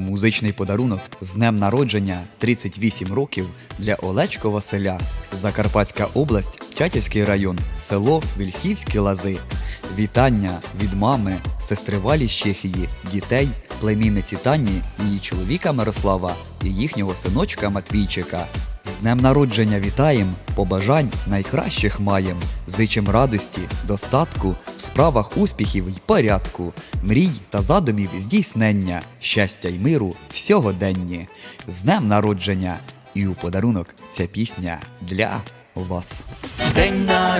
Музичний подарунок з днем народження 38 років для Олечко Василя. Закарпатська область, Чатівський район, село Вільхівські Лази. Вітання від мами, сестри Валі з дітей, племінниці Тані, її чоловіка Мирослава і їхнього синочка Матвійчика. З днем народження вітаєм, побажань найкращих маєм. Зичим радості, достатку, в справах успіхів й порядку, мрій та задумів здійснення, щастя й миру всьогоденні. З днем народження! І у подарунок ця пісня для вас. День народження,